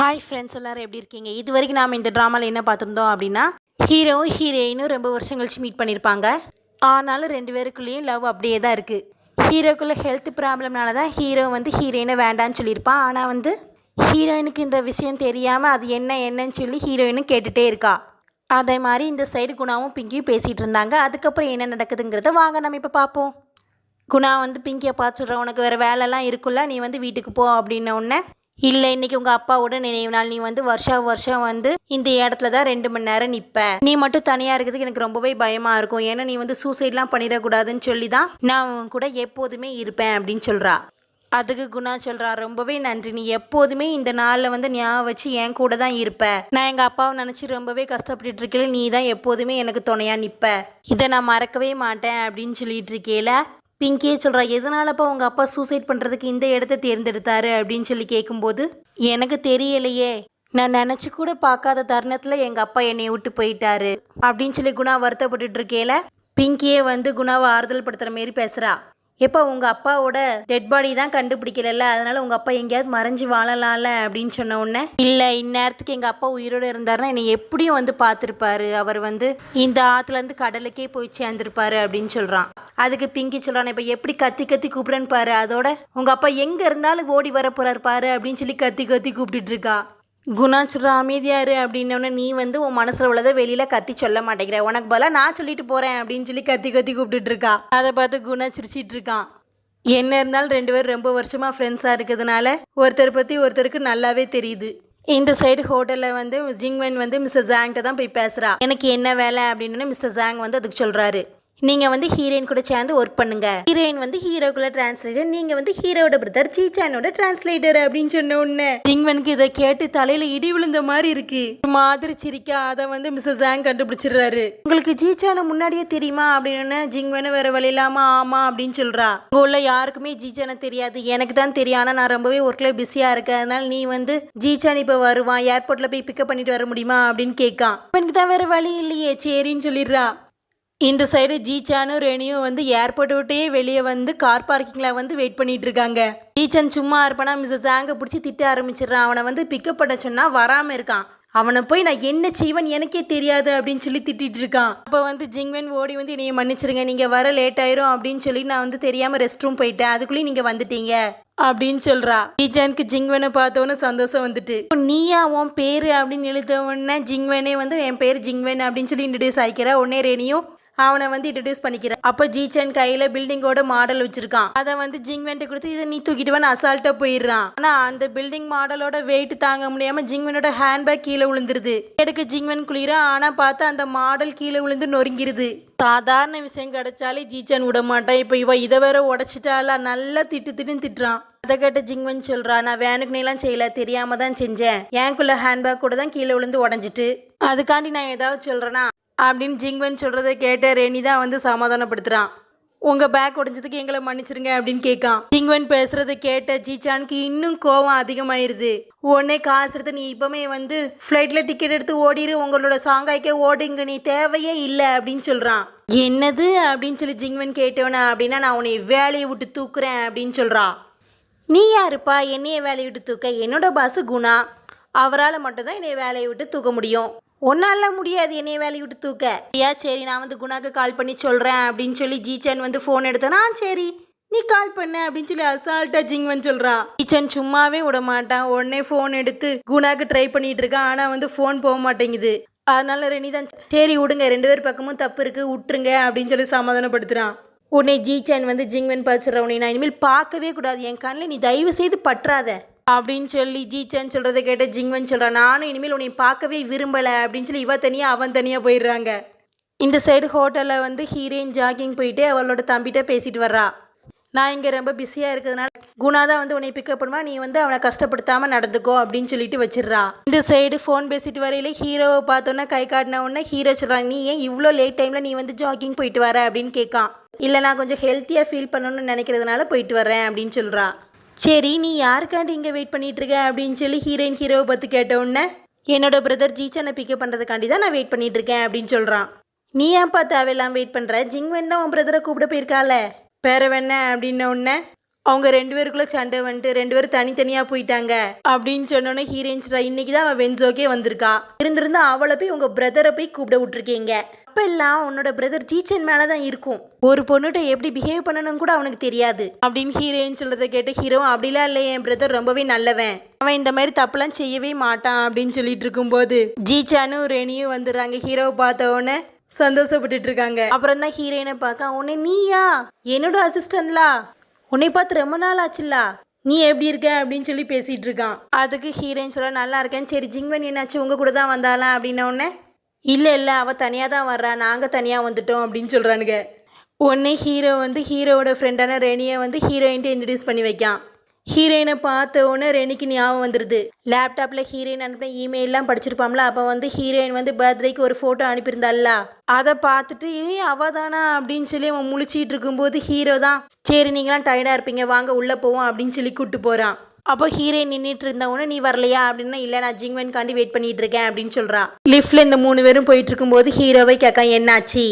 Hi friends எல்லாரும் எப்படி இருக்கீங்க? இது வரைக்கும் நாம் இந்த ட்ராமாவில் என்ன பார்த்துருந்தோம் அப்படின்னா ஹீரோவும் ஹீரோயினும் ரொம்ப வருஷம் கழிச்சு மீட் பண்ணியிருப்பாங்க ஆனாலும் ரெண்டு பேருக்குள்ளேயும் லவ் அப்படியே தான் இருக்குது ஹீரோக்குள்ளே ஹெல்த் ப்ராப்ளம்னால தான் ஹீரோ வந்து ஹீரோயினை வேண்டான்னு சொல்லியிருப்பான் ஆனால் வந்து ஹீரோயினுக்கு இந்த விஷயம் தெரியாமல் அது என்ன என்னன்னு சொல்லி ஹீரோயினும் கேட்டுகிட்டே இருக்கா. அதே மாதிரி இந்த சைடு குணாவும் பிங்கியும் பேசிகிட்டு இருந்தாங்க. அதுக்கப்புறம் என்ன நடக்குதுங்கிறத வாங்க நம்ம இப்போ பார்ப்போம். குணா வந்து பிங்கியை பார்த்துடுற உனக்கு வேறு வேலைலாம் இருக்குல்ல. நீ வந்து வீட்டுக்கு போ அப்படின்ன உடனே இல்லை இன்னைக்கு உங்கள் அப்பாவோட நினைவு நாள். நீ வந்து வருஷா வருஷம் வந்து இந்த இடத்துல தான் ரெண்டு மணி நேரம் நிற்ப நீ மட்டும் தனியாக இருக்கிறதுக்கு எனக்கு ரொம்பவே பயமாக இருக்கும். ஏன்னா நீ வந்து சூசைட்லாம் பண்ணிடக்கூடாதுன்னு சொல்லி தான் நான் உன் கூட எப்போதுமே இருப்பேன் அப்படின்னு சொல்கிறா அதுக்கு குணா சொல்கிறா ரொம்பவே நன்றி. நீ எப்போதுமே இந்த நாளில் வந்து ஞாபகம் வச்சு என் கூட தான் இருப்ப. நான் எங்கள் அப்பாவை நினச்சி ரொம்பவே கஷ்டப்பட்டுட்டு இருக்கேன் நீ தான் எப்போதுமே எனக்கு துணையாக நிற்ப இதை நான் மறக்கவே மாட்டேன் அப்படின்னு சொல்லிட்டு இருக்கேல பிங்கியே சொல்கிறா எதனாலப்பா உங்கள் அப்பா சூசைட் பண்ணுறதுக்கு இந்த இடத்த தேர்ந்தெடுத்தாரு? அப்படின்னு சொல்லி கேட்கும்போது எனக்கு தெரியலையே. நான் நினச்சி கூட பார்க்காத தருணத்தில் எங்கள் அப்பா என்னை விட்டு போயிட்டாரு. அப்படின்னு சொல்லி குணா வருத்தப்பட்டுட்டு இருக்கேல பிங்கியே வந்து குணாவை ஆறுதல் படுத்துகிற மாரி பேசுகிறா எப்போ உங்கள் அப்பாவோட டெட் பாடி தான் கண்டுபிடிக்கலல்ல? அதனால உங்கள் அப்பா எங்கேயாவது மறைஞ்சு வாழலாம்ல அப்படின்னு சொன்ன உடனே இல்லை இந்நேரத்துக்கு எங்கள் அப்பா உயிரோடு இருந்தாருன்னா என்னை எப்படியும் வந்து பார்த்துருப்பாரு. அவர் வந்து இந்த ஆற்றுலேருந்து கடலுக்கே போய் சேர்ந்துருப்பாரு அப்படின்னு சொல்கிறான் அதுக்கு பிங்கி சொல்கிறான் இப்போ எப்படி கத்தி கத்தி கூப்பிடுறேன்னு பாரு. அதோட உங்கள் அப்பா எங்கே இருந்தாலும் ஓடி வர போகிறார் பாரு அப்படின்னு சொல்லி கத்தி கத்தி கூப்பிட்டுட்டு இருக்கா. குணாச்சுரா சொல்கிறா அமைதியாரு அப்படின்னோடனே நீ வந்து உன் மனசில் உள்ளதை வெளியில் கத்தி சொல்ல மாட்டேங்கிற. உனக்கு பதிலாக நான் சொல்லிட்டு போகிறேன் அப்படின்னு சொல்லி கத்தி கத்தி கூப்பிட்டுட்டு இருக்கா. அதை பார்த்து குணா சிரிச்சிட்டு இருக்கான் என்ன இருந்தாலும் ரெண்டு பேரும் ரொம்ப வருஷமாக ஃப்ரெண்ட்ஸாக இருக்கிறதுனால ஒருத்தர் பற்றி ஒருத்தருக்கு நல்லாவே தெரியுது. இந்த சைடு ஹோட்டலில் வந்து ஜிங்வென் வந்து மிஸ்டர் ஜாங்கிட்ட தான் போய் பேசுகிறா எனக்கு என்ன வேலை? அப்படின்னு மிஸ்டர் ஜாங் வந்து அதுக்கு சொல்கிறாரு நீங்கள் வந்து ஹீரோயின் கூட சேர்ந்து ஒர்க் பண்ணுங்க. ஹீரோயின் வந்து ஹீரோக்குள்ள டிரான்ஸ்லேட்டர் நீங்கள் வந்து ஹீரோட பிரதர் சீச்சானோட டிரான்ஸ்லேட்டர் அப்படின்னு சொன்ன உடனே சிங்வனுக்கு இதை கேட்டு தலையில இடி விழுந்த மாதிரி இருக்கு. ஒரு மாதிரி சிரிக்கா அதை வந்து மிஸ்ஸஸ் ஜாங் கண்டுபிடிச்சிடுறாரு. உங்களுக்கு ஜீச்சான முன்னாடியே தெரியுமா? அப்படின்னு ஜிங்வனு வேற வழி இல்லாம ஆமா அப்படின்னு சொல்றா. உங்க உள்ள யாருக்குமே ஜீச்சான தெரியாது. எனக்கு தான் தெரியும். ஆனா நான் ரொம்பவே ஒர்க்ல பிஸியா இருக்கேன். அதனால நீ வந்து ஜீச்சான் இப்ப வருவான். ஏர்போர்ட்ல போய் பிக்கப் பண்ணிட்டு வர முடியுமா? அப்படின்னு கேட்கான். எனக்கு தான் வேற வழி இல்லையே. சரின்னு சொல்லிடுறா. இந்த சைடு ஜீச்சானும் ரேணியும் வந்து ஏர்போர்ட் விட்டே வெளியே வந்து கார் பார்க்கிங்கில் வந்து வெயிட் பண்ணிட்டு இருக்காங்க. ஜீச்சன் சும்மா இருப்பானா மிஸ்ஸஸ் ஆங்க பிடிச்சி திட்ட ஆரம்பிச்சிடுறான். அவனை வந்து பிக்கப் பண்ண சொன்னா வராமல் இருக்கான். அவனை போய் நான் என்ன செய்வன் எனக்கே தெரியாது அப்படின்னு சொல்லி திட்டிட்டு இருக்கான். அப்போ வந்து ஜிங்வென் ஓடி வந்து என்னைய மன்னிச்சிருங்க நீங்கள் வர லேட் ஆயிரும் அப்படின்னு சொல்லி நான் வந்து தெரியாமல் ரெஸ்ட் ரூம் போயிட்டேன். அதுக்குள்ளேயும் நீங்கள் வந்துட்டீங்க அப்படின்னு சொல்கிறா ஜீஜானுக்கு ஜிங்வனை பார்த்தவொன்னே சந்தோஷம் வந்துட்டு "இப்போ நீயா உன் பேர்? அப்படின்னு எழுத ஜிங்வெனே ஜிங்வனே வந்து என் பேர் ஜிங்வன் அப்படின்னு சொல்லி இன்ட்ரடியூஸ் ஆகிக்கிறா உடனே ரேணியும் அவனை வந்து இன்ட்ரடியூஸ் பண்ணிக்கிறான் அப்போ ஜீச்சன் கையில பில்டிங்கோட மாடல் வச்சிருக்கான். அதை வந்து ஜிங்வென்ட்டு கொடுத்து இதை நீ தூக்கிட்டு வந்து அசால்ட்டா போயிடுறான். ஆனா அந்த பில்டிங் மாடலோட வெயிட் தாங்க முடியாம ஜிங்வனோட ஹேண்ட்பேக் கீழே விழுந்துருது. எடுக்க ஜிங்வன் குளிரான் ஆனா பார்த்தா அந்த மாடல் கீழே விழுந்து நொறுங்கிருது. சாதாரண விஷயம் கிடைச்சாலே ஜீச்சன் விட மாட்டான். இப்போ இவ இதை வேற உடச்சிட்டால நல்லா திட்டு திட்டுன்னு திட்டுறான். அதை கேட்ட ஜிங்வன் சொல்றா நான் வேனுக்கு நீலாம் செய்யல தெரியாம தான் செஞ்சேன். எனக்குள்ள ஹேண்ட்பேக் கூட தான் கீழே விழுந்து உடஞ்சிட்டு. அதுக்காண்டி நான் ஏதாவது சொல்றேனா? அப்படின்னு ஜிங்வன் சொல்கிறத கேட்ட ரெனி தான் வந்து சமாதானப்படுத்துகிறான் உங்கள் பேக் உடைஞ்சதுக்கு எங்களை மன்னிச்சிருங்க அப்படின்னு கேட்கான். ஜிங்வன் பேசுகிறத கேட்ட ஜீச்சானுக்கு இன்னும் கோவம் அதிகமாயிருது. உடனே காசு எடுத்து நீ இப்போமே வந்து ஃப்ளைட்டில் டிக்கெட் எடுத்து ஓடிரு உங்களோட சாங்காய்க்கே ஓடுங்க நீ தேவையே இல்லை அப்படின்னு சொல்கிறான் என்னது? அப்படின்னு சொல்லி ஜிங்வன் கேட்டவன அப்படின்னா நான் உன்னை வேலையை விட்டு தூக்குறேன் அப்படின்னு சொல்கிறா நீ யாருப்பா? என்னைய வேலையை விட்டு தூக்க? என்னோட பாசு குணா? அவரால் மட்டும்தான் என்னைய வேலையை விட்டு தூக்க முடியும். ஒன்னால முடியாது என்னைய வேலையை விட்டு தூக்க. ஐயா சரி நான் வந்து குணாக்கு கால் பண்ணி சொல்கிறேன் அப்படின்னு சொல்லி ஜீச்சன் வந்து ஃபோன் எடுத்தனா சரி நீ கால் பண்ண அப்படின்னு சொல்லி அசால்ட்டா ஜிங்வன் சொல்றா. ஜீச்சன் சும்மாவே விட மாட்டான். உடனே ஃபோன் எடுத்து குணாக்கு ட்ரை பண்ணிட்டு இருக்கான். ஆனால் வந்து ஃபோன் போக மாட்டேங்குது. அதனால ரெனி தான் சரி விடுங்க ரெண்டு பேர் பக்கமும் தப்பு இருக்கு விட்டுருங்க அப்படின்னு சொல்லி சமாதானப்படுத்துறான். உன்னை சேன் வந்து ஜிங்வன் பச்சுற உன்னை நான் இனிமேல் பார்க்கவே கூடாது. என் கண்ணில் நீ தயவு செய்து பற்றாத. அப்படின்னு சொல்லி ஜீச்சன் சொல்கிறத கேட்ட ஜிங்வன் சொல்கிறான் நானும் இனிமேல் உன்னை பார்க்கவே விரும்பலை அப்படின்னு சொல்லி இவ தனியாக அவன் தனியாக போயிடுறாங்க. இந்த சைடு ஹோட்டலில் வந்து ஹீரோயின் ஜாகிங் போயிட்டு அவளோட தம்பிகிட்ட பேசிட்டு வர்றா. நான் இங்கே ரொம்ப பிஸியாக இருக்கிறதுனால குணா தான் வந்து உன்னை பிக்கப் பண்ணுவா நீ வந்து அவனை கஷ்டப்படுத்தாமல் நடந்துக்கோ அப்படின்னு சொல்லிட்டு வச்சிடுறா. இந்த சைடு ஃபோன் பேசிட்டு வரையில ஹீரோவை பார்த்தோன்னே கை காட்டின உடனே ஹீரோ சொல்கிறான் நீ ஏன் இவ்வளோ லேட் டைமில் நீ வந்து ஜாகிங் போயிட்டு வர? அப்படின்னு கேட்கான். இல்லை நான் கொஞ்சம் ஹெல்த்தியாக ஃபீல் பண்ணணும்னு நினைக்கிறதுனால போயிட்டு வர்றேன் அப்படின்னு சொல்கிறா சரி நீ யாருக்காண்டி இங்கே வெயிட் பண்ணிட்டு இருக்க அப்படின்னு சொல்லி ஹீரோயின் ஹீரோவை பார்த்து கேட்ட உடனே என்னோட பிரதர் ஜீச்சனை பிக்கப் பண்ணுறதுக்காண்டி தான் நான் வெயிட் பண்ணிட்டு இருக்கேன் அப்படின்னு சொல்கிறான் நீ ஏன்ப்பா தேவையில்லாம வெயிட் பண்ணுற ஜிங்வென் தான் உன் பிரதரை கூப்பிட போயிருக்கால பேர அப்படின்ன உடனே அவங்க ரெண்டு பேருக்குள்ள சண்டை வந்துட்டு ரெண்டு பேரும் தனித்தனியாக போயிட்டாங்க அப்படின்னு சொன்னோன்னே ஹீரோயின் இன்னைக்கு தான் அவன் வென்சோக்கே வந்திருக்கா. இருந்திருந்து அவளை போய் உங்கள் பிரதரை போய் கூப்பிட விட்டுருக்கீங்க. அப்பெல்லாம் உன்னோட பிரதர் டீச்சர் மேலே தான் இருக்கும். ஒரு பொண்ணுகிட்ட எப்படி பிஹேவ் பண்ணணும் கூட அவனுக்கு தெரியாது. அப்படின்னு ஹீரோயின் சொல்கிறத கேட்ட ஹீரோ அப்படிலாம் இல்லை என் பிரதர் ரொம்பவே நல்லவன். அவன் இந்த மாதிரி தப்புலாம் செய்யவே மாட்டான் அப்படின்னு சொல்லிட்டு இருக்கும்போது ஜீச்சானும் ரெனியும் வந்துடுறாங்க. ஹீரோவை பார்த்த உடனே சந்தோஷப்பட்டுட்டு இருக்காங்க. அப்புறம் தான் ஹீரோயினை பார்க்க உன்னை நீயா? என்னோட அசிஸ்டன்ட்லா உன்னை பார்த்து ரொம்ப நாள் ஆச்சுல்லா நீ எப்படி இருக்க? அப்படின்னு சொல்லி பேசிட்டு இருக்கான். அதுக்கு ஹீரோயின் சொல்ல நல்லா இருக்கேன். சரி ஜிங்வன் என்னாச்சு? உங்க கூட தான் வந்தாலாம் அப்படின்ன உடனே இல்லை இல்லை அவள் தனியாக தான் வர்றா. நாங்கள் தனியாக வந்துட்டோம் அப்படின்னு சொல்கிறானுங்க உடனே ஹீரோ வந்து ஹீரோவோட ஃப்ரெண்டான ரெனியை வந்து ஹீரோயின்ட்டு இன்ட்ரடியூஸ் பண்ணி வைக்கான். ஹீரோயினை பார்த்த உடனே ரெனிக்கு ஞாபகம் வந்துடுது லேப்டாப்பில் ஹீரோயின் அனுப்பின இமெயிலெலாம் படிச்சிருப்பாம்ல அப்போ வந்து ஹீரோயின் வந்து பர்த்டேக்கு ஒரு ஃபோட்டோ அனுப்பியிருந்தாள்ல. அதை பார்த்துட்டு ஏய் அவ தானா? அப்படின்னு சொல்லி அவன் முழிச்சிட்டு இருக்கும்போது ஹீரோ தான் சரி நீங்களாம் டயர்டாக இருப்பீங்க வாங்க உள்ளே போவோம் அப்படின்னு சொல்லி கூப்பிட்டு போகிறான் அப்போ ஹீரோயின் நின்றுட்டு இருந்தவொன்னே நீ வரலையா? அப்படின்னா இல்லை நான் ஜிங்வென்காண்டி வெயிட் பண்ணிட்டு இருக்கேன் அப்படின்னு சொல்றா. லிஃப்ட்ல இந்த மூணு பேரும் போயிட்டு இருக்கும்போது ஹீரோவை கேட்க என்னாச்சு?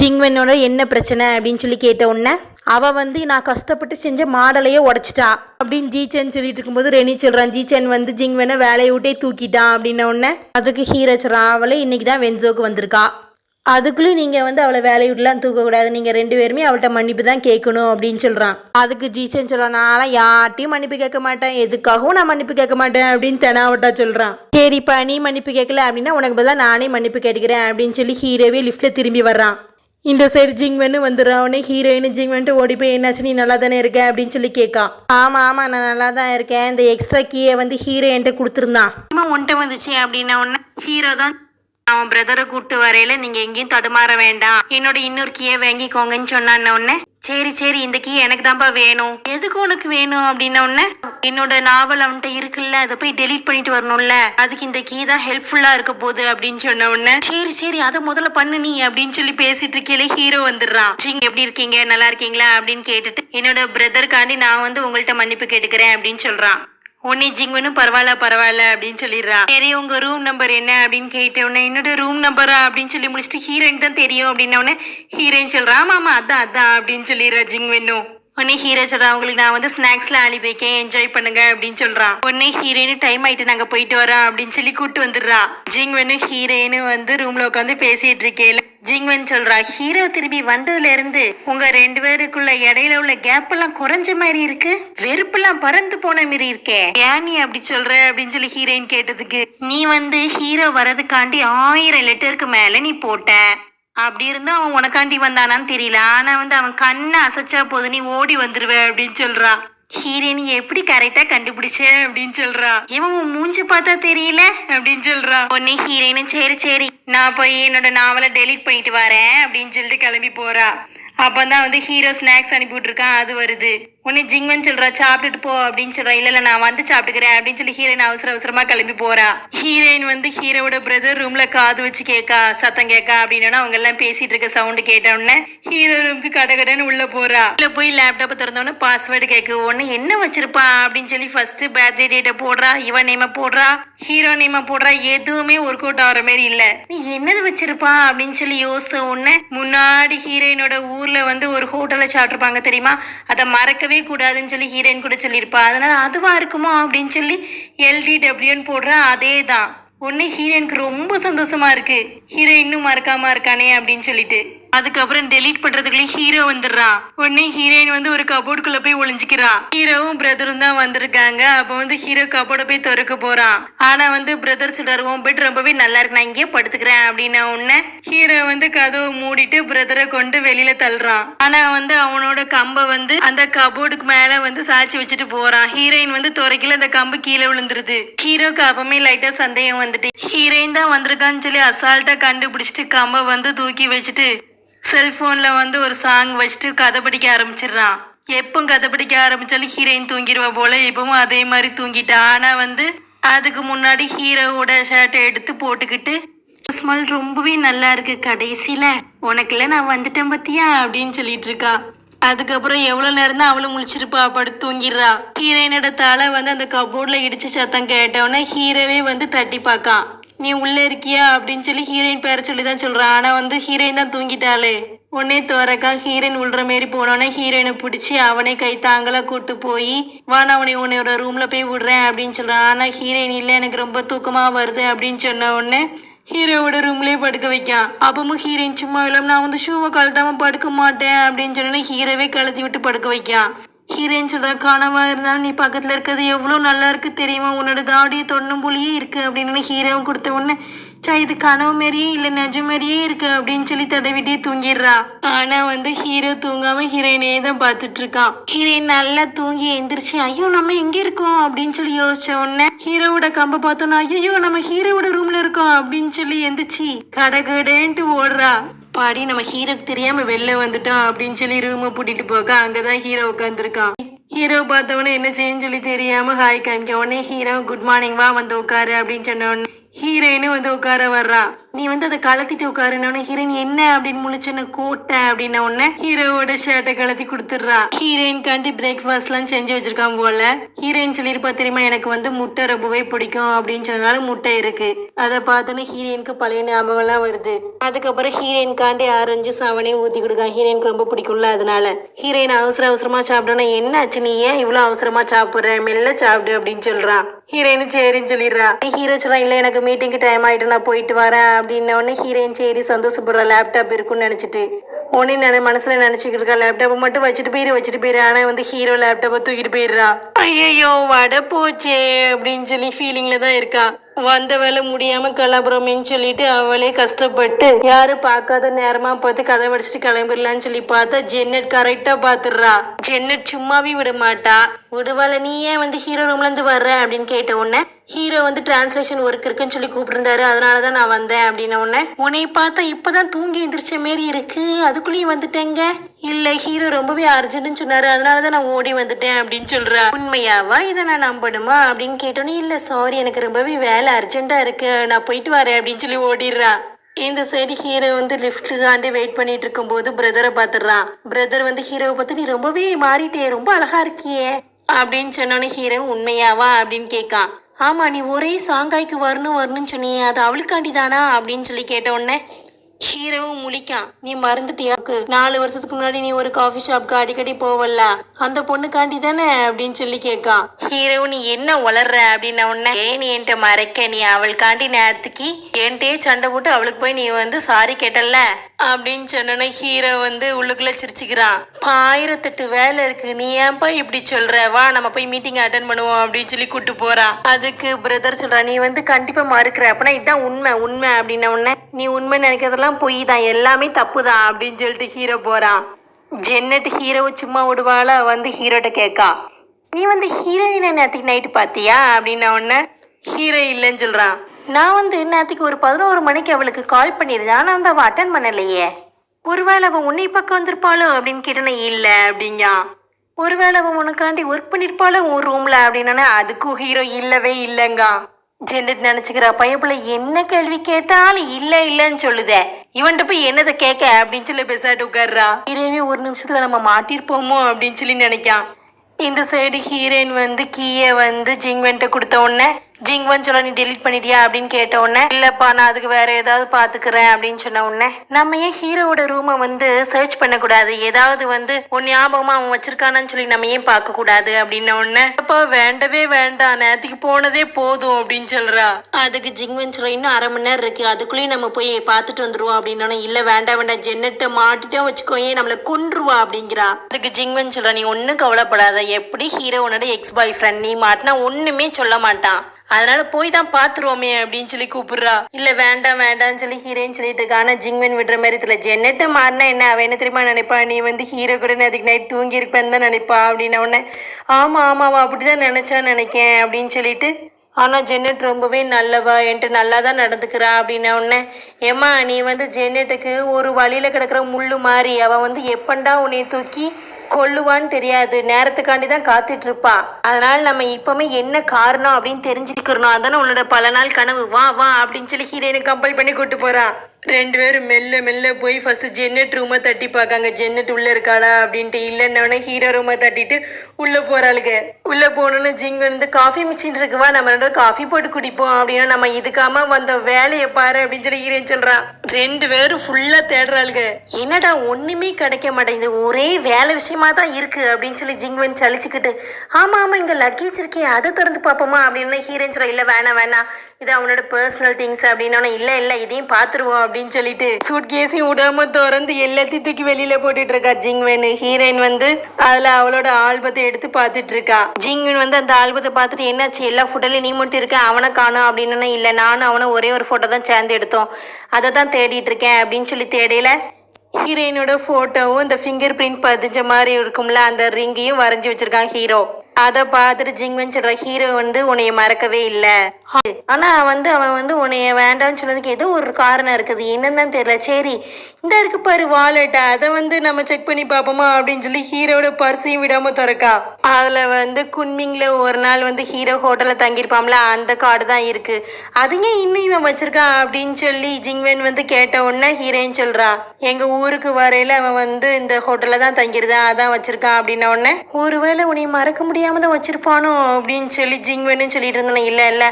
ஜிங்வெனோட என்ன பிரச்சனை? அப்படின்னு சொல்லி கேட்ட உடனே அவ வந்து நான் கஷ்டப்பட்டு செஞ்ச மாடலையே உடச்சிட்டா அப்படின்னு ஜீச்சன் சொல்லிட்டு இருக்கும்போது ரெனி சொல்றான். ஜீச்சன் வந்து ஜிங்வெனை வேலையை விட்டே தூக்கிட்டான் அப்படின்ன உடனே அதுக்கு ஹீரோ சொல்றான் அவளை இன்னைக்கு தான் வென்சோக்கு வந்திருக்கா. அதுக்குள்ளேயும் நீங்கள் வந்து அவளை வேலையை தூக்கக்கூடாது. நீங்கள் ரெண்டு பேருமே அவள்கிட்ட மன்னிப்பு தான் கேட்கணும் அப்படின்னு சொல்கிறான் அதுக்கு ஜீசன் சொல்கிறான் நான்லாம் யார்ட்டையும் மன்னிப்பு கேட்க மாட்டேன். எதுக்காகவும் நான் மன்னிப்பு கேட்க மாட்டேன். அப்படின்னு தெனாவட்டா சொல்கிறான் சரிப்பா நீ மன்னிப்பு கேட்கல அப்படின்னா உனக்கு பதிலாக நானே மன்னிப்பு கேட்டுக்கிறேன். அப்படின்னு சொல்லி ஹீரோவே லிஃப்ட்டில் திரும்பி வர்றான். இந்த சைடு ஜிங்வன்னு வந்துடுறான் உடனே ஹீரோயின் ஜிங்வன்ட்டு ஓடி போய் என்னாச்சு? நீ நல்லா தானே இருக்க? அப்படின்னு சொல்லி கேட்கான் ஆமாம் ஆமாம் நான் நல்லா தான் இருக்கேன். இந்த எக்ஸ்ட்ரா கீயை வந்து ஹீரோயின்ட்ட கொடுத்துருந்தான். உன்ட்ட வந்துச்சு அப்படின்னா உடனே ஹீரோ தான் அவன் பிரதரை கூட்டு வரையில நீங்க எங்கேயும் தடுமாற வேண்டாம். என்னோட இன்னொரு கீயை வாங்கிக்கோங்கன்னு சொன்னான்ன உடனே சரி சரி இந்த கீ எனக்கு தான்ப்பா வேணும். எதுக்கு உனக்கு வேணும்? அப்படின்ன உடனே என்னோட நாவல் அவன்கிட்ட இருக்குல்ல அதை போய் டெலீட் பண்ணிட்டு வரணும்ல. அதுக்கு இந்த கீ தான் ஹெல்ப்ஃபுல்லா இருக்க போகுது அப்படின்னு சொன்ன உடனே சரி சரி அதை முதல்ல பண்ணு நீ அப்படின்னு சொல்லி பேசிட்டு இருக்கையில ஹீரோ வந்துடுறான். நீங்க எப்படி இருக்கீங்க? நல்லா இருக்கீங்களா? அப்படின்னு கேட்டுட்டு என்னோட பிரதருக்காண்டி நான் வந்து உங்கள்ட்ட மன்னிப்பு கேட்டுக்கிறேன் அப்படின்னு சொல்றான். உன்னை ஜிங்வனும் பரவாயில்ல பரவாயில்ல அப்படின்னு சொல்லிடுறா. சரி உங்க ரூம் நம்பர் என்ன அப்படின்னு கேட்ட உடனே என்னோட ரூம் நம்பரா அப்படின்னு சொல்லி முடிச்சுட்டு ஹீரோயின் தான் தெரியும் அப்படின்ன உடனே ஹீரோயின் சொல்றா ஆமா அதான் அதான் அப்படின்னு சொல்லிடுறா ஜிங்வனும் உடனே ஹீரோ சொல்றா உங்களுக்கு நான் வந்து ஸ்நாக்ஸ்ல அனுப்பி வைக்கேன் என்ஜாய் பண்ணுங்க அப்படின்னு சொல்றா. உடனே ஹீரோயின் டைம் ஆயிட்டு நாங்க போயிட்டு வரோம் அப்படின்னு சொல்லி கூட்டு வந்துடுறா. ஜிங்வனு ஹீரோயினு வந்து ரூம்ல உட்காந்து பேசிட்டு இருக்கேன் ஜிங்வென் சொல்றா ஹீரோ திரும்பி வந்ததுல இருந்து உங்க ரெண்டு பேருக்குள்ள இடையில உள்ள கேப் எல்லாம் குறைஞ்ச மாதிரி இருக்கு? வெறுப்பெல்லாம் பறந்து போன மாதிரி இருக்கே. ஏன் நீ அப்படி சொல்ற? அப்படின்னு சொல்லி ஹீரோயின் கேட்டதுக்கு நீ வந்து ஹீரோ வரதுக்காண்டி ஆயிரம் லெட்டருக்கு மேல நீ போட்ட. அப்படி இருந்தும் அவன் உனக்காண்டி வந்தானான்னு தெரியல. ஆனா வந்து அவன் கண்ணை அசைச்சா போது நீ ஓடி வந்துருவ அப்படின்னு சொல்றா. ஹீரோயின் எப்படி கரெக்டா கண்டுபிடிச்ச அப்படின்னு சொல்றா. இவன் உன் மூஞ்சி பார்த்தா தெரியல அப்படின்னு சொல்றா. உடனே ஹீரோயினும் சரி சரி நான் போய் என்னோட நாவலை டெலீட் பண்ணிட்டு வரேன் அப்படின்னு சொல்லிட்டு கிளம்பி போறா. அப்பதான் வந்து ஹீரோ ஸ்நாக்ஸ் அனுப்பி விட்டுருக்கான் அது வருது. உன்னை ஜிங்வன் சொல்றா சாப்பிட்டுட்டு போ அப்படின்னு சொல்றா. இல்ல இல்ல நான் வந்து சாப்பிட்டுக்கிறேன் அப்படின்னு சொல்லி ஹீரோயின் அவசர அவசரமா கிளம்பி போறா. ஹீரோயின் வந்து ஹீரோவோட பிரதர் ரூம்ல காது வச்சு கேட்கா சத்தம் கேட்கா அப்படின்னு அவங்க எல்லாம் பேசிட்டு இருக்க சவுண்ட் கேட்ட உடனே ஹீரோ ரூமுக்கு கடகடன்னு உள்ள போறா. உள்ள போய் லேப்டாப் திறந்தோடனே பாஸ்வேர்டு கேட்க உடனே என்ன வச்சிருப்பா அப்படின்னு சொல்லி ஃபர்ஸ்ட் பர்த்டே டேட்டை போடுறா இவன் நேம போடுறா ஹீரோ நேம போடுறா. எதுவுமே ஒர்க் அவுட் ஆகிற மாதிரி இல்ல. நீ என்னது வச்சிருப்பா அப்படின்னு சொல்லி யோசித்த உடனே முன்னாடி ஹீரோயினோட ஊர்ல வந்து ஒரு ஹோட்டல்ல சாப்பிட்டுருப்பாங்க தெரியுமா? அதை மறக்க இருக்கவே கூடாதுன்னு சொல்லி ஹீரோயின் கூட சொல்லியிருப்பா. அதனால அதுவா இருக்குமா அப்படின்னு சொல்லி எல்டிடபிள்யூன்னு போடுற அதே தான் ஒன்று ஹீரோயினுக்கு ரொம்ப சந்தோஷமா இருக்கு. ஹீரோ இன்னும் மறக்காம இருக்கானே அப்படின்னு சொல்லிட்டு. அதுக்கப்புறம் டெலீட் பண்றதுக்குள்ளே ஹீரோ வந்துடுறான் உடனே ஹீரோயின் வந்து ஒரு கபோர்டுக்குள்ள போய் ஒளிஞ்சுக்கிறா. ஹீரோவும் பிரதரும் தான் வந்திருக்காங்க. அப்போ வந்து ஹீரோ கபோர்டை போய் திறக்க போறான் ஆனா வந்து பிரதர் சொல்றாரு உன் பெட் ரொம்பவே நல்லா இருக்கு. நான் இங்கேயே படுத்துக்கிறேன் அப்படின்னா உடனே ஹீரோ வந்து கதவை மூடிட்டு பிரதரை கொண்டு வெளியில தள்ளுறான். ஆனா வந்து அவனோட கம்பை வந்து அந்த கபோர்டுக்கு மேல வந்து சாய்ச்சி வச்சுட்டு போறான். ஹீரோயின் வந்து துறைக்கல அந்த கம்பு கீழே விழுந்துருது. ஹீரோக்கு அப்பமே லைட்டா சந்தேகம் வந்துட்டு ஹீரோயின் தான் வந்திருக்கான்னு சொல்லி அசால்ட்டா கண்டுபிடிச்சிட்டு கம்பை வந்து தூக்கி வச்சுட்டு செல்ஃபோனில் வந்து ஒரு சாங் வச்சுட்டு கதை படிக்க ஆரம்பிச்சிடுறான். எப்போ கதை படிக்க ஆரம்பிச்சாலும் ஹீரோயின் தூங்கிடுவ போல இப்பவும் அதே மாதிரி தூங்கிட்டா. ஆனால் வந்து அதுக்கு முன்னாடி ஹீரோவோட ஷர்ட்டை எடுத்து போட்டுக்கிட்டு ஸ்மெல் ரொம்பவே நல்லா இருக்கு கடைசியில. உனக்குல நான் வந்துட்டேன் பத்தியா? அப்படின்னு சொல்லிட்டு இருக்கா. அதுக்கப்புறம் எவ்வளோ நேரம் தான் அவளும் முழிச்சிருப்பா படுத்து தூங்கிடுறா. ஹீரோயினோட தலை வந்து அந்த கபோர்டில் இடிச்சு சத்தம் கேட்டோன்னே ஹீரோவே வந்து தட்டி பார்க்கான். நீ உள்ளே இருக்கியா அப்படின்னு சொல்லி ஹீரோயின் பேரை சொல்லி தான் சொல்கிறான் ஆனால் வந்து ஹீரோயின் தான் தூங்கிட்டாளே. உடனே துறக்கா ஹீரோயின் உள்ற மாரி போனோன்னே ஹீரோயினை பிடிச்சி அவனே கை தாங்களாக கூட்டு போய் வா நான் உன்னை ஒரு ரூமில் போய் விடுறேன் அப்படின்னு சொல்கிறான் ஆனால் ஹீரோயின் இல்லை எனக்கு ரொம்ப தூக்கமாக வருது அப்படின்னு சொன்ன உடனே ஹீரோவோட ரூம்லேயே படுக்க வைக்கான். அப்பவும் ஹீரோயின் சும்மா இல்லாமல் நான் வந்து ஷூவை கழுத்தாமல் படுக்க மாட்டேன் அப்படின்னு சொன்னோன்னே ஹீரோவே கழுத்தி விட்டு படுக்க வைக்கான். ஹீரோயின் சொல்கிற கனவா இருந்தாலும் நீ பக்கத்தில் இருக்கிறது எவ்வளோ நல்லா இருக்கு தெரியுமா? உன்னோட தாடி தொண்ணும் புலியே இருக்கு அப்படின்னு ஹீரோவும் கொடுத்த உடனே சா இது கனவு மாரியே இல்லை நிஜம் மாதிரியே இருக்கு அப்படின்னு சொல்லி தடவிட்டே தூங்கிடுறா. ஆனால் வந்து ஹீரோ தூங்காம ஹீரோயினே தான் பார்த்துட்டு இருக்கான். ஹீரோயின் நல்லா தூங்கி எந்திரிச்சு ஐயோ நம்ம எங்க இருக்கோம்? அப்படின்னு சொல்லி யோசிச்ச உடனே ஹீரோவோட கம்ப பார்த்தோன்னா ஐயோ நம்ம ஹீரோவோட ரூம்ல இருக்கோம் அப்படின்னு சொல்லி எந்திரிச்சு கடகடேன்ட்டு ஓடுறா. பாடி நம்ம ஹீரோக்கு தெரியாம வெளில வந்துட்டோம் அப்படின்னு சொல்லி ரூமை பூட்டிட்டு போக அங்கதான் ஹீரோ உட்காந்துருக்கான் ஹீரோ பார்த்தவொடனே என்ன செய்யன்னு சொல்லி தெரியாம ஹாய் காமிக்க உடனே ஹீரோ குட் மார்னிங் வா வந்து உட்காரு அப்படின்னு சொன்ன ஹீரோயினு ஹீரோயினும் வந்து உட்கார வர்றா. நீ வந்து அதை கலத்திட்டு உட்காருன்னு ஹீரோயின் என்ன அப்படின்னு முழிச்சுன்னு கோட்டை அப்படின்ன உடனே ஹீரோவோட ஷர்ட்டை கலத்தி கொடுத்துட்றா. ஹீரோயின் காண்டி பிரேக்ஃபாஸ்ட்லாம் செஞ்சு வச்சிருக்கான் போல. ஹீரோயின் சொல்லியிருப்பா தெரியுமா எனக்கு வந்து முட்டை ரொம்பவே பிடிக்கும் அப்படின்னு சொன்னதால முட்டை இருக்கு. அதை பார்த்தோன்னே ஹீரோயினுக்கு பழைய ஞாபகம்லாம் வருது. அதுக்கப்புறம் ஹீரோயின் காண்டி ஆரஞ்சு சாவனையும் ஊற்றி கொடுக்கான். ஹீரோயினுக்கு ரொம்ப பிடிக்கும்ல அதனால. ஹீரோயின் அவசர அவசரமா சாப்பிட்டோன்னா என்ன ஆச்சு நீ? ஏன் இவ்வளோ அவசரமா சாப்பிட்ற? மெல்ல சாப்பிடு அப்படின்னு சொல்றான். ஹீரோயின் சரின்னு சொல்லிடுறா. ஹீரோ சொல்றான் இல்லை எனக்கு மீட்டிங்க்கு டைம் ஆயிட்டு நான் போயிட்டு வரேன். அப்படின்ன உடனே ஹீரோயின் சரி சந்தோஷப்படுற லேப்டாப் இருக்குன்னு நினச்சிட்டு உடனே நான் மனசுல நினச்சிக்கிட்டு இருக்கா லேப்டாப்பை மட்டும் வச்சுட்டு போயிரு வச்சுட்டு போயிரு. ஆனால் வந்து ஹீரோ லேப்டாப்பை தூக்கிட்டு போயிடுறா. ஐயோ வடை போச்சே அப்படின்னு சொல்லி ஃபீலிங்ல தான் இருக்கா. வந்த வேலை முடியாம கிளம்புறோமேன்னு சொல்லிட்டு அவளே கஷ்டப்பட்டு யாரும் பார்க்காத நேரமா பார்த்து கதை வடிச்சிட்டு கிளம்பிடலான்னு சொல்லி பார்த்தா ஜென்னட் கரெக்டா பாத்துடுறா ஜென்னட் சும்மாவே விட மாட்டா. விடுவாள நீ ஏன் வந்து ஹீரோ ரூம்ல இருந்து வர்ற? அப்படின்னு கேட்ட உடனே ஹீரோ வந்து டிரான்ஸ்லேஷன் ஒர்க் இருக்குன்னு சொல்லி கூப்பிட்டுருந்தாரு. அதனால தான் நான் வந்தேன் அப்படின்ன உடனே உன்னை பார்த்தா இப்போதான் தூங்கி எந்திரிச்ச மாரி இருக்கு. அதுக்குள்ளேயும் வந்துட்டேங்க. இல்ல ஹீரோ ரொம்பவே அர்ஜென்ட்னு சொன்னாரு. அதனால தான் நான் ஓடி வந்துட்டேன் அப்படின்னு சொல்றா. உண்மையாவா? இதை நான் நம்பணுமா? அப்படின்னு கேட்டோன்னே இல்ல சாரி எனக்கு ரொம்பவே வேலை அர்ஜென்ட்டா இருக்கு. நான் போயிட்டு வரேன். அப்படின்னு சொல்லி ஓடிடுறா. இந்த சைடு ஹீரோ வந்து லிஃப்ட்டுக்காண்டி வெயிட் பண்ணிட்டு இருக்கும்போது பிரதரை பார்த்துடுறான் பிரதர் வந்து ஹீரோவை பார்த்து நீ ரொம்பவே மாறிட்டே ரொம்ப அழகா இருக்கியே. அப்படின்னு சொன்னோன்னே ஹீரோ உண்மையாவா? அப்படின்னு கேட்கான் ஆமா நீ ஒரே சாங்காய்க்கு வரணும் வரணும்னு சொன்னியே அது அவளுக்காண்டி தானா அப்படின்னு சொல்லி கேட்ட உடனே ஹீரோவும் முழிக்கான் நீ மறந்துட்டியாக்கு நாலு வருஷத்துக்கு முன்னாடி நீ ஒரு காஃபி ஷாப்க்கு அடிக்கடி போவல்ல. அந்த பொண்ணுக்காண்டி தானே அப்படின்னு சொல்லி கேட்கா ஹீரோ நீ என்ன வளர்ற அப்படின்ன உடனே ஏன் நீ என்கிட்ட மறைக்க. நீ அவளுக்காண்டி நேரத்துக்கு என்கிட்டயே சண்டை போட்டு அவளுக்கு போய் நீ வந்து சாரி கேட்டல்ல. அப்படின்னு சொன்னோன்னே ஹீரோ வந்து உள்ளுக்குள்ள சிரிச்சுக்கிறான். ஆயிரத்தெட்டு வேலை இருக்கு. நீ ஏன்பா இப்படி சொல்ற? வா நம்ம போய் மீட்டிங் அட்டன் பண்ணுவோம் அப்படின்னு சொல்லி கூட்டு போறான் அதுக்கு பிரதர் சொல்றான் நீ வந்து கண்டிப்பா மறுக்கிற. அப்படின்னா இதுதான் உண்மை உண்மை அப்படின்ன உடனே நீ உண்மை நினைக்கிறதெல்லாம் பொய் தான். எல்லாமே தப்பு தான் அப்படின்னு சொல்லிட்டு ஹீரோ போறான் ஜென்னட் ஹீரோவை சும்மா விடுவாளா? வந்து ஹீரோட்ட கேட்கா நீ வந்து ஹீரோயினை நேற்றுக்கு நைட்டு பார்த்தியா அப்படின்ன உடனே ஹீரோ இல்லைன்னு சொல்றான். நான் வந்து நேற்றுக்கு ஒரு பதினோரு மணிக்கு அவளுக்கு கால் பண்ணியிருந்தேன் ஆனால் வந்து அவள் அட்டன் பண்ணலையே. ஒருவேளை அவள் உன்னை பக்கம் வந்திருப்பாளோ அப்படின்னு கேட்டேன்னா இல்லை அப்படிங்கா ஒருவேளை அவன் உனக்காண்டி ஒர்க் பண்ணியிருப்பாளோ உன் ரூம்ல அப்படின்னா அதுக்கும் ஹீரோ இல்லவே இல்லைங்கா. ஜென்னட் நினச்சிக்கிறா பையப்புல என்ன கேள்வி கேட்டாலும் இல்ல இல்லன்னு சொல்லுதே. இவன்கிட்ட போய் என்னதை கேட்க அப்படின்னு சொல்லி பேசாட்டு உட்கார்றா. ஹீரோவே ஒரு நிமிஷத்துல நம்ம மாட்டிருப்போமோ அப்படின்னு சொல்லி நினைக்கான். இந்த சைடு ஹீரோயின் வந்து கீயை வந்து ஜிங்வென்ட்ட கொடுத்த உடனே ஜிங்வன் சொல்ல நீ டெலிட் பண்ணிட்டியா? அப்படின்னு கேட்ட உடனே இல்லப்பா நான் அதுக்கு வேற ஏதாவது பாத்துக்கிறேன் அப்படின்னு சொன்ன உடனே நம்ம ஏன் ஹீரோவோட ரூமை வந்து சர்ச் பண்ணக்கூடாது? ஏதாவது வந்து உன் ஞாபகமா அவன் வச்சிருக்கானான்னு சொல்லி நம்ம ஏன் பார்க்க கூடாது அப்படின்ன உடனே அப்ப வேண்டவே வேண்டாம் நேரத்துக்கு போனதே போதும் அப்படின்னு சொல்றா. அதுக்கு ஜிங்வன் சொல்ல இன்னும் அரை மணி நேரம் இருக்கு அதுக்குள்ளேயும் நம்ம போய் பார்த்துட்டு வந்துருவோம் அப்படின்னா இல்ல வேண்டாம் வேண்டாம் ஜென்னட்டை மாட்டிட்டா வச்சுக்கோ ஏன் நம்மளை கொன்றுவா அப்படிங்கிறா. அதுக்கு ஜிங்வன் சொல்ற நீ ஒன்னும் கவலைப்படாத எப்படி ஹீரோ உன்னோட எக்ஸ் பாய் ஃப்ரெண்ட் நீ மாட்டினா ஒண்ணுமே சொல்ல மாட்டான். அதனால போய் தான் பாத்துருவோமே அப்படின்னு சொல்லி கூப்பிடுறா. இல்ல வேண்டாம் வேண்டாம்னு சொல்லி ஹீரோயின் சொல்லிட்டு இருக்கா ஆனா ஜிங்வன் விடுற மாதிரி இதுல ஜென்னட்டு மாறினா என்ன? அவன் என்ன தெரியுமா நினைப்பா? நீ வந்து ஹீரோ கூட அதுக்கு நைட் தூங்கி இருப்பேன்னு தான் நினைப்பா அப்படின்ன உடனே ஆமா ஆமாவா அப்படிதான் நினைச்சா நினைக்கேன் அப்படின்னு சொல்லிட்டு ஆனால் ஜென்னட் ரொம்பவே நல்லவா என்கிட்ட நல்லா தான் நடந்துக்கிறா அப்படின்ன உடனே ஏம்மா நீ வந்து ஜென்னட்டுக்கு ஒரு வழியில் கிடக்கிற முள்ளு மாதிரி. அவள் வந்து எப்பண்டா உன்னை தூக்கி கொல்லுவான்னு தெரியாது. நேரத்துக்காண்டி தான் காத்துட்டு இருப்பா அதனால நம்ம இப்பவுமே என்ன காரணம் அப்படின்னு தெரிஞ்சுக்கிறணும். அதானே உன்னோட பல நாள் கனவு. வா வா அப்படின்னு சொல்லி ஹீரோயினை கம்பல் பண்ணி கூட்டு போறான் ரெண்டு பேரும் மெல்ல மெல்ல போய் ஃபஸ்ட்டு ஜென்னட் ரூமை தட்டி பார்க்காங்க. ஜென்னட் உள்ளே இருக்காளா அப்படின்ட்டு இல்லைன்னொடனே ஹீரோ ரூமை தட்டிட்டு உள்ளே போகிறாளுங்க உள்ளே போனோன்னு ஜிங் வந்து காஃபி மிஷின் இருக்குவா நம்ம ரெண்டு காஃபி போட்டு குடிப்போம். அப்படின்னா நம்ம இதுக்காம வந்த வேலையை பாரு அப்படின்னு சொல்லி ஹீரோயின் சொல்கிறான் ரெண்டு பேரும் ஃபுல்லாக தேடுறாளுங்க. என்னடா ஒன்றுமே கிடைக்க மாட்டேங்குது. ஒரே வேலை விஷயமா தான் இருக்குது அப்படின்னு சொல்லி ஜிங் வந்து சலிச்சுக்கிட்டு ஆமாம் ஆமாம் இங்கே லக்கேஜ் இருக்கே அதை திறந்து பார்ப்போமா? அப்படின்னு ஹீரோயின் சொல்கிறேன் இல்லை வேணாம் வேணாம். இது அவனோட பர்சனல் திங்ஸ் அப்படின்னா இல்லை இல்லை இதையும் பார்த்துருவோம் அப்படின்னு சொல்லிட்டு சூட் கேஸையும் விடாம திறந்து எல்லாத்தையும் தூக்கி வெளியில போட்டுட்டு இருக்கா ஜிங்வென் ஹீரோயின் வந்து அதுல அவளோட ஆல்பத்தை எடுத்து பார்த்துட்டு இருக்கா ஜிங்வென் வந்து அந்த ஆல்பத்தை பார்த்துட்டு என்னாச்சு? எல்லா ஃபோட்டோலையும் நீ மட்டும் இருக்க? அவனை காணும். அப்படின்னு இல்லை நானும் அவனும் ஒரே ஒரு ஃபோட்டோ தான் சேர்ந்து எடுத்தோம். அதை தான் தேடிட்டு இருக்கேன் அப்படின்னு சொல்லி தேடையில ஹீரோயினோட ஃபோட்டோவும் இந்த ஃபிங்கர் பிரிண்ட் பதிஞ்ச மாதிரி இருக்கும்ல அந்த ரிங்கையும் வரைஞ்சி வச்சிருக்கான் ஹீரோ. அதை பார்த்துட்டு ஜிங்வன் சொல்ற ஹீரோ வந்து உன்னைய மறக்கவே இல்லை. ஆனா வந்து அவன் வந்து உன்னைய வேண்டாம்னு சொன்னதுக்கு ஏதோ ஒரு காரணம் இருக்குது. என்னன்னு தான் தெரியல. சரி இந்த இருக்கு பாரு வாலெட்டா அதை வந்து நம்ம செக் பண்ணி பார்ப்போமா அப்படின்னு சொல்லி ஹீரோட பர்ஸையும் விடாம திறக்கா. அதுல வந்து குன்மிங்ல ஒரு நாள் வந்து ஹீரோ ஹோட்டல்ல தங்கியிருப்பாம்ல அந்த கார்டு தான் இருக்கு. அது ஏன் இன்னும் இவன் வச்சிருக்கான் அப்படின்னு சொல்லி ஜிங்வென் வந்து கேட்ட உடனே ஹீரோயின் சொல்றா எங்க ஊருக்கு வரையில அவன் வந்து இந்த ஹோட்டல்ல தான் தங்கியிருந்தான் அதான் வச்சிருக்கான் அப்படின்ன உடனே ஒருவேளை உன்னை மறக்க முடியாது முடியாம தான் வச்சிருப்பானோ அப்படின்னு சொல்லி ஜிங்வென்னு சொல்லிட்டு இருந்தானே இல்ல இல்ல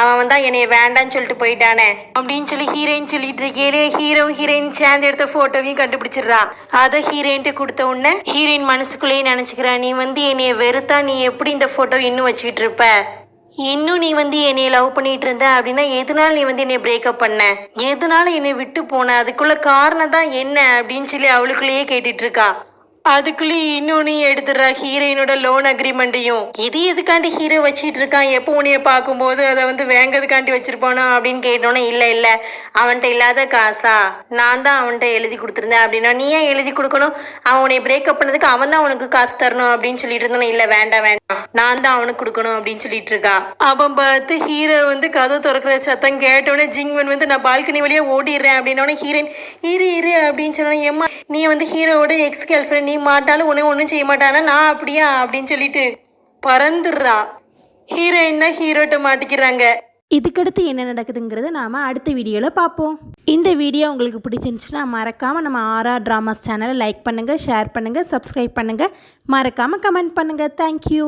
அவன் தான் என்னைய வேண்டான்னு சொல்லிட்டு போயிட்டானே அப்படின்னு சொல்லி ஹீரோயின் சொல்லிட்டு இருக்கே ஹீரோ ஹீரோயின் சேர்ந்து எடுத்த போட்டோவையும் கண்டுபிடிச்சிடுறா. அதை ஹீரோயின்ட்டு கொடுத்த உடனே ஹீரோயின் மனசுக்குள்ளேயே நினச்சிக்கிறா நீ வந்து என்னைய வெறுத்தா நீ எப்படி இந்த போட்டோ இன்னும் வச்சுக்கிட்டு இருப்ப? இன்னும் நீ வந்து என்னைய லவ் பண்ணிட்டு இருந்த அப்படின்னா எதனால நீ வந்து என்னை பிரேக்கப் பண்ண? எதனால என்னை விட்டு போன? அதுக்குள்ள காரணம் தான் என்ன? அப்படின்னு சொல்லி அவளுக்குள்ளேயே கேட்டுட்டு இருக்கா. அதுக்குள்ளேயே நீ எடுத்துடுறா ஹீரோயினோட லோன் அக்ரிமெண்ட்டையும் இது எதுக்காண்டி ஹீரோ வச்சிட்டு இருக்கான் எப்போ உன்னைய பார்க்கும்போது அதை வந்து வேங்கதுக்காண்டி வச்சிருப்பானோ அப்படின்னு கேட்டோன்னே இல்லை இல்லை அவன்கிட்ட இல்லாத காசா? நான் தான் அவன்கிட்ட எழுதி கொடுத்துருந்தேன் அப்படின்னா நீ ஏன் எழுதி கொடுக்கணும்? அவன் உன்னை பிரேக்கப் பண்ணதுக்கு அவன் தான் உனக்கு காசு தரணும் அப்படின்னு சொல்லிட்டு இருந்தானே இல்லை வேண்டாம் வேண்டாம். நான் தான் அவனுக்கு கொடுக்கணும் அப்படின்னு சொல்லிட்டு இருக்கா. அவன் பார்த்து ஹீரோ வந்து கதவு திறக்கிற சத்தம் கேட்டோடனே ஜிங்வன் வந்து நான் பால்கனி வழியா ஓடிடுறேன் அப்படின்னோடனே ஹீரோயின் இரு இரு அப்படின்னு சொன்னோன்னே ஏம்மா நீ வந்து ஹீரோவோட எக்ஸ் கேர்ள் ஃப்ரெண்ட் நீ மாட்டாலும் உன்னை ஒன்றும் செய்ய மாட்டானா? நான் அப்படியா? அப்படின்னு சொல்லிட்டு பறந்துடுறா. ஹீரோயின் தான் ஹீரோட்ட மாட்டிக்கிறாங்க. இதுக்கடுத்து என்ன நடக்குதுங்கிறத நாம் அடுத்த வீடியோவில் பார்ப்போம். இந்த வீடியோ உங்களுக்கு பிடிச்சிருந்துச்சுன்னா மறக்காமல் நம்ம ஆர்ஆர் ட்ராமாஸ் சேனலை லைக் பண்ணுங்கள் ஷேர் பண்ணுங்கள் சப்ஸ்கிரைப் பண்ணுங்கள் மறக்காமல் கமெண்ட் பண்ணுங்கள் தேங்க்யூ